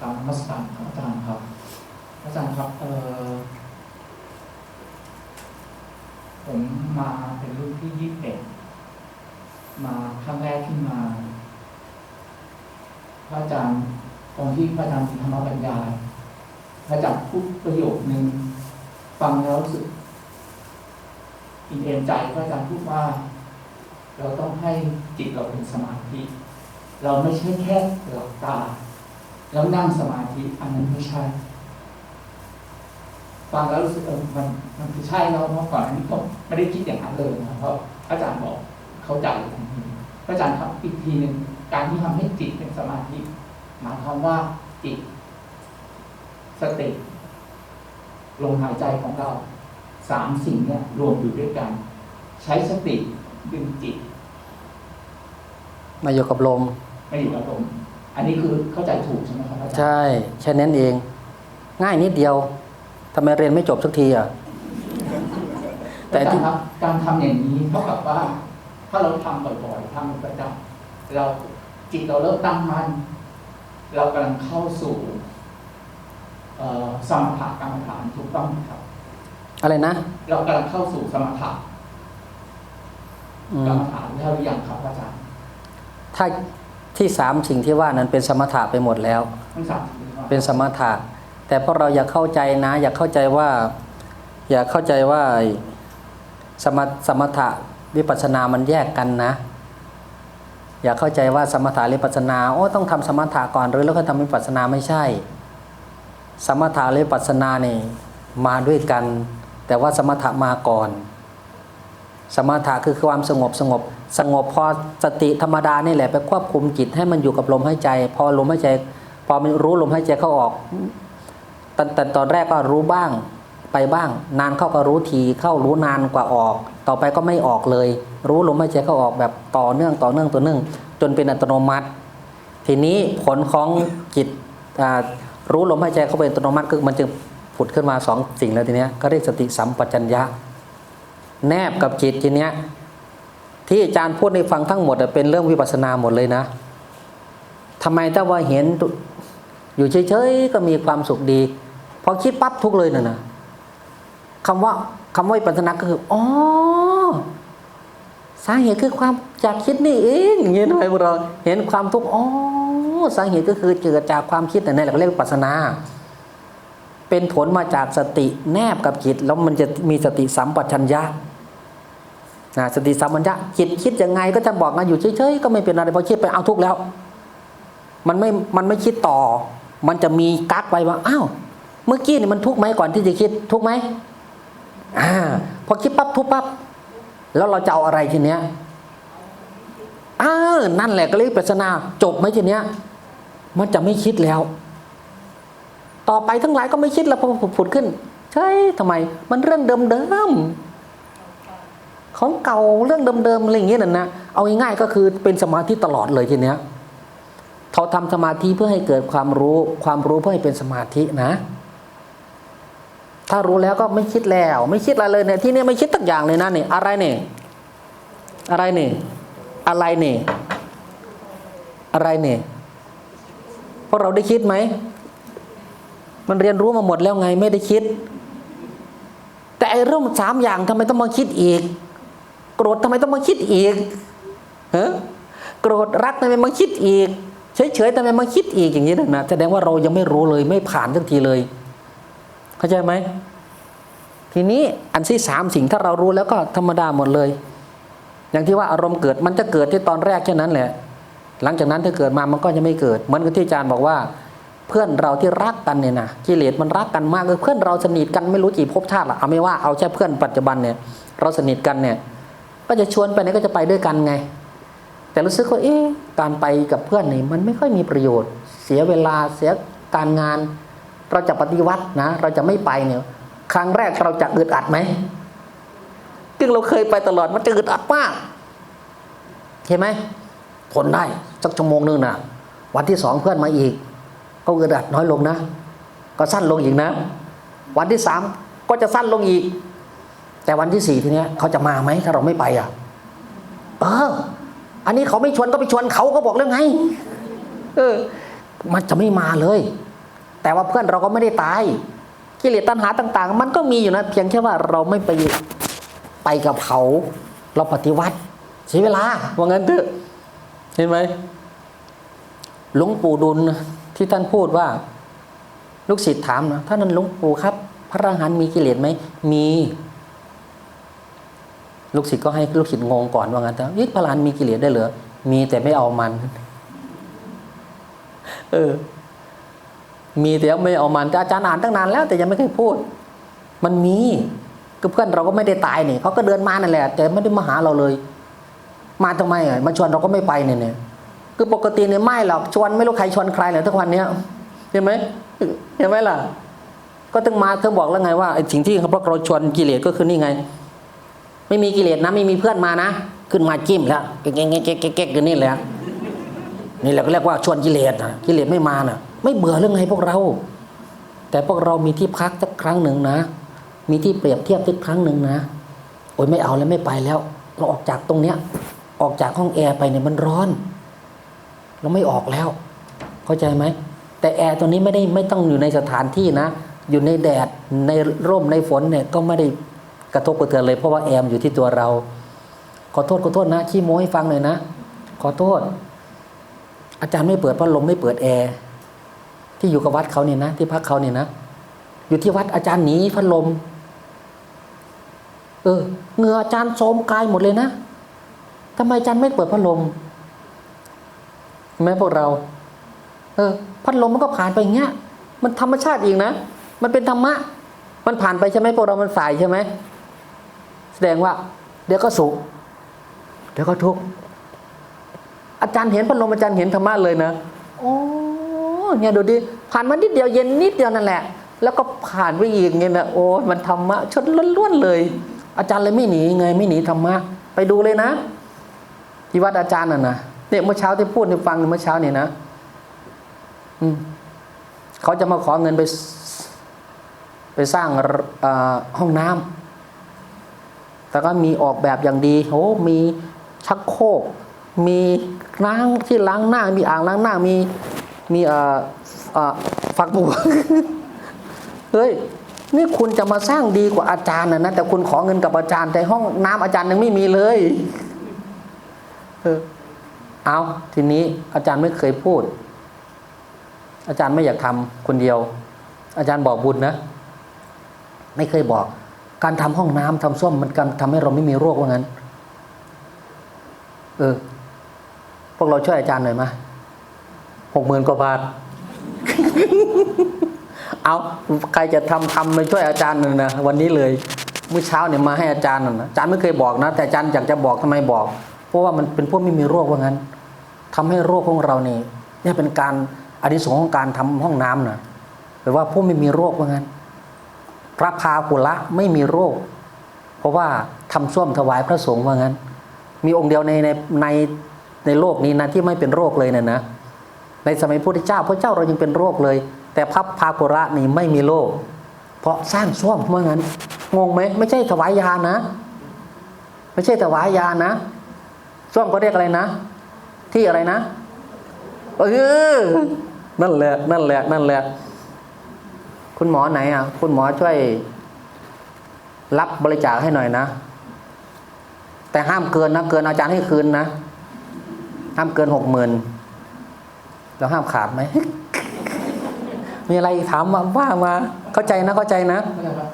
กรารมาสการครับอาจารย์ครับ อาจารย์ครับเออผมมาเป็นรุ่นที่ยี่สิบเอ็ดมาครั้งแรกที่มา พระอาจารย์ตอนที่พระอาจารย์ธรรมบรรยายพระอาจารย์พูดประโยคหนึ่งฟังแล้วรู้สึกอินเอ็นใจพระอาจารย์พูดว่า เราต้องให้จิตเราเป็นสมาธิ เราไม่ใช่แค่หลับตา แล้วนั่งสมาธิอันนั้นไม่ใช่ ฟังแล้วรู้สึกเออมันมันคือใช่แล้วเมื่อก่อนอันนี้ผมไม่ได้คิดอย่างนั้นเลยนะเพราะอาจารย์บอกเข้าใจทันทีพระอาจารย์ครับอีกทีหนึ่งการที่ทำให้จิตเป็นสมาธิหมายความว่าจิตสติลมหายใจของเราสามสิ่งเนี่ยรวมอยู่ด้วยกัน ใช้สติดึงจิต มาอยู่กับลมไม่อยู่กับลม อันนี้คือเข้าใจถูกใช่ไหมครับอาจารย์ใช่แค่นั้นเอง ง่ายนิดเดียวทำไมเรียนไม่จบสักทีอะแต่แต่ที่ครับการทำอย่างนี้เท่ากับว่า ถ้าเราทำบ่อยๆทำเป็นประจำเราจิตเราเริ่มตั้งมั่นเรากำลังเข้าสู่เอ่อสมถะกรรมฐานถูกต้องไหมครับ อะไรนะ เรากำลังเข้าสู่สมถะอืกรรมมฐานแล้วหรือยังครับอาจารย์ถ้า ที่สามสิ่งที่ว่านั้นเป็นสมถะไปหมดแล้วทั้งสามสิ่งนี้ว่าเป็นสมถะแต่พวกเราอยากเข้าใจนะ อยากเข้าใจว่า อยากเข้าใจว่าสมสมถะวิปัสสนามันแยกกันนะ อยากเข้าใจว่าสมถะวิปัสสนาโอ้ต้องทำสมถะก่อนหรือแล้วก็ทำวิปัสสนาไม่ใช่ สมถะและวิปัสสนาเนี่ยมาด้วยกัน แต่ว่าสมถะมาก่อน สมถะคือความสงบสงบ สงบพอสติธรรมดานี่แหละไปควบคุมจิตให้มันอยู่กับลมหายใจ พอลมหายใจ พอมันรู้ลมหายใจเข้าออกแต่แต่ตอนแรกก็รู้บ้างไปบ้าง นานเข้าก็รู้ทีเข้ารู้นานกว่าออก ต่อไปก็ไม่ออกเลย รู้ลมหายใจเข้าออกแบบต่อเนื่องต่อเนื่องต่อเนื่อง จนเป็นอัตโนมัติ ทีนี้ผลของจิตรู้ลมหายใจเข้าไปอัตโนมัติคือมันจึงผุดขึ้นมาสองสิ่งแล้วทีเนี้ยก็เรียกสติสัมปชัญญะ แนบกับจิตทีเนี้ย ที่อาจารย์พูดในฟังทั้งหมดเป็นเรื่องวิปัสสนาหมดเลยนะทำไมถ้าว่าเห็นอยู่เฉยๆก็มีความสุขดี พอคิดปั๊บทุกเลยน่ะนะคำว่าคำว่าวิปัสสนาก็คืออ๋อสาเหตุคือความจากคิดนี่เองอย่างนี้ทำไมพวกเราเห็นความทุกข์อ๋อสาเหตุก็คือเกิดจากความคิดนั่นแหละก็เรียกวิปัสสนา เป็นผลมาจากสติแนบกับจิต แล้วมันจะมีสติสัมปชัญญะ นะสติสัมปัญญะจิตคิดยังไงก็จะบอกนะอยู่เฉยๆก็ไม่เป็นอะไรพอคิดไปเอาทุกแล้ว มันไม่มันไม่คิดต่อ มันจะมีกักไว้ว่าอ้าวเมื่อกี้นี่มันทุกไหมก่อนที่จะคิดทุกไหมอ่าพอคิดปั๊บทุกปั๊บแล้วเราจะเอาอะไรทีเนี้ยอ้าวนั่นแหละก็เรียกปริศนาจบไหมทีเนี้ย มันจะไม่คิดแล้ว ต่อไปทั้งหลายก็ไม่คิดแล้วพอผุดขึ้นใช่ทำไม มันเรื่องเดิมๆ ของเก่าเรื่องเดิมๆอะไรอย่างเงี้ยน่ะนะเอาง่ายๆก็คือเป็นสมาธิตลอดเลยทีเนี้ยเขาทำสมาธิเพื่อให้เกิดความรู้ ความรู้เพื่อให้เป็นสมาธินะ ถ้ารู้แล้วก็ไม่คิดแล้ว ไม่คิดอะไรเลยเนี่ยที่นี่ไม่คิดตักอย่างเลยนะเนี่ยอะไรเนี่ยอะไรเนี่ยอะไรเนี่ยอะไรเนี่ยพวกเราได้คิดไหมมันเรียนรู้มาหมดแล้วไงไม่ได้คิด แต่ไอ้เรื่องสามอย่างทำไมต้องมาคิดอีก โกรธทำไมต้องมาคิดอีกเฮะโกรธรักทำไมมาคิดอีก เฉยๆทำไมมาคิดอีกอย่างนี้นะนะแสดงว่าเรายังไม่รู้เลยไม่ผ่านสักทีเลย เข้าใจไหมทีนี้อันที่สามสิ่งถ้าเรารู้แล้วก็ธรรมดาหมดเลย อย่างที่ว่าอารมณ์เกิดมันจะเกิดที่ตอนแรกแค่นั้นแหละ หลังจากนั้นถ้าเกิดมามันก็จะไม่เกิดเหมือนกับที่อาจารย์บอกว่า เพื่อนเราที่รักกันเนี่ยนะกิเลสมันรักกันมากเลยเพื่อนเราสนิทกันไม่รู้กี่ภพชาติละเอาไม่ว่าเอาแค่เพื่อนปัจจุบันเนี่ย เราสนิทกันเนี่ย ก็จะชวนไปไหนก็จะไปด้วยกันไง แต่รู้สึกว่าเอ๊ะการไปกับเพื่อนนี่มันไม่ค่อยมีประโยชน์ เสียเวลาเสียการงาน เราจะปฏิวัตินะ เราจะไม่ไปเนี่ยครั้งแรกเราจะอึดอัดไหมซึ่งเราเคยไปตลอดมันจะอึดอัดมากเห็นไหมทนได้สักชั่วโมงนึงนะวันที่สองเพื่อนมาอีก ก็อึดอัดน้อยลงนะ ก็สั้นลงอีกนะ วันที่สามก็จะสั้นลงอีก แต่วันที่สี่ทีเนี้ยเขาจะมาไหมถ้าเราไม่ไปอะ เออ อันนี้เขาไม่ชวนก็ไปชวนเขาก็บอกเรื่องไงเออ มันจะไม่มาเลย แต่ว่าเพื่อนเราก็ไม่ได้ตายกิเลสตัณหาต่าง ๆ มันก็มีอยู่นะเพียงแค่ว่าเราไม่ไปไปกับเขาเราปฏิวัติเสียเวลาว่างั้นเถอะเห็นไหมหลวงปู่ดุลที่ท่านพูดว่า ลูกศิษย์ถามนะท่านนั้นหลวงปู่ครับ พระอรหันต์มีกิเลสไหมมี ลูกศิษย์ก็ให้ลูกศิษย์งงก่อนว่างั้นแต่ยิ่พระอรหันมีกิเลสได้เหรอมีแต่ไม่เอามัน เออ มีแต่ไม่เอามันอาจารย์อ่านตั้งนานแล้ว แต่ยังไม่เคยพูด มันมีก็เพื่อนเราก็ไม่ได้ตายนี่เขาก็เดินมานั่นแหละ แต่ไม่ได้มาหาเราเลย มาทำไมอะมาชวนเราก็ไม่ไปเนี่ยเนี่ยคือปกติเนี่ยไม่หรอกชวนไม่รู้ใครชวนใครเลยทุกวันเนี้ยเห็นไหมเห็นไหมล่ะ ก็ต้องมาเธอบอกแล้วไงว่าไอ้สิ่งที่พวกเราชวนกิเลสก็คือนี่ไง ไม่มีกิเลสนะไม่มีเพื่อนมานะ ขึ้นมาจิ้มแล้วเก๊กเก๊กเก๊กเก๊กเก๊กอยู่นี่แหละนี่แหละก็เรียกว่าชวนกิเลสนะกิเลสไม่มาน่ะ ไม่เบื่อเรื่องไงพวกเรา แต่พวกเรามีที่พักสักครั้งหนึ่งนะ มีที่เปรียบเทียบสักครั้งหนึ่งนะโอ้ยไม่เอาแล้วไม่ไปแล้ว เราออกจากตรงเนี้ย ออกจากห้องแอร์ไปเนี่ยมันร้อน เราไม่ออกแล้ว เข้าใจไหมแต่แอร์ตัวนี้ไม่ได้ไม่ต้องอยู่ในสถานที่นะ อยู่ในแดดในร่มในฝนเนี่ยก็ไม่ได้ กระทบกระเทือนเลยเพราะว่าแอมอยู่ที่ตัวเรา ขอโทษขอโทษนะขี้โม้ให้ฟังหน่อยนะ ขอโทษ อาจารย์ไม่เปิดพัดลมไม่เปิดแอร์ที่อยู่กับวัดเขาเนี่ยนะ ที่พักเขาเนี่ยนะ อยู่ที่วัดอาจารย์หนีพัดลม เออเงืออาจารย์โสมกายหมดเลยนะทำไมอาจารย์ไม่เปิดพัดลมเห็นไหมพวกเรา เออ พัดลมมันก็ผ่านไปอย่างเงี้ย มันธรรมชาติเองนะ มันเป็นธรรมะ มันผ่านไปใช่ไหมพวกเรา มันสายใช่ไหม แสดงว่า เดี๋ยวก็สุขเดี๋ยวก็ทุกข์อาจารย์เห็นพัดลมอาจารย์เห็นธรรมะเลยนะโอ้เนี่ยดูดิผ่านมานิดเดียวเย็นนิดเดียวนั่นแหละ แล้วก็ผ่านไปอีกเนี่ยนะโอ้ยมันธรรมะชนล้วนๆเลย อาจารย์เลยไม่หนีไงไม่หนีธรรมะไปดูเลยนะที่วัดอาจารย์น่ะนะเนี่ยเมื่อเช้าที่พูดให้ฟังเมื่อเช้าเนี่ยนะ อืมเขาจะมาขอเงินไป ไปสร้างเอ่อห้องน้ำ แต่ก็มีออกแบบอย่างดีโอ้มีชักโครกมีล้างที่ล้างหน้า มีอ่างล้างหน้ามีมีเอ่อเอ่อฝักบัวเฮ้ยนี่คุณจะมาสร้างดีกว่าอาจารย์นะนะแต่คุณขอเงินกับอาจารย์แต่ห้องน้ำอาจารย์ยังไม่มีเลยเออเอาทีนี้อาจารย์ไม่เคยพูด อาจารย์ไม่อยากทำคนเดียว อาจารย์บอกบุญนะ ไม่เคยบอก การทำห้องน้ำทำส้วมมันการทำให้เราไม่มีโรคว่างั้น เออ พวกเราช่วยอาจารย์หน่อยมาหกหมื่นกว่าบาท เอาใครจะทำทำมาช่วยอาจารย์หน่อยนะวันนี้เลยเมื่อเช้าเนี่ยมาให้อาจารย์นะอาจารย์ไม่เคยบอกนะ แต่อาจารย์อยากจะบอกทำไมบอก เพราะว่ามันเป็นพวกไม่มีโรคว่างั้นทำให้โรคของเราเนี่เนี่เป็นการอานิสงของการทำห้องน้ำนะแปลว่าผู้ไม่มีโรคว่างั้น พระพากุละไม่มีโรค เพราะว่าทำส้วมถวายพระสงฆ์ว่างั้น มีองค์เดียวในในในในโลกนี้นะที่ไม่เป็นโรคเลยนะนะ ในสมัยพุทธเจ้าพระเจ้าเรายังเป็นโรคเลย แต่พระพากุระนี่ไม่มีโรคเพราะสร้างส้วมว่างั้นงงไหมไม่ใช่ถวายยานะ ไม่ใช่ถวายยานะส้วมเขาเรียกอะไรนะ ที่อะไรนะเออนั่นแหละนั่นแหละนั่นแหละ คุณหมอไหนอะ คุณหมอช่วย รับบริจาคให้หน่อยนะ แต่ห้ามเกินนะ เกินอาจารย์ให้คืนนะ ห้ามเกินหกหมื่นแล้วห้ามขาดไหม มีอะไรถามมาว่ามา เข้าใจนะ เข้าใจนะเข้าใจปะ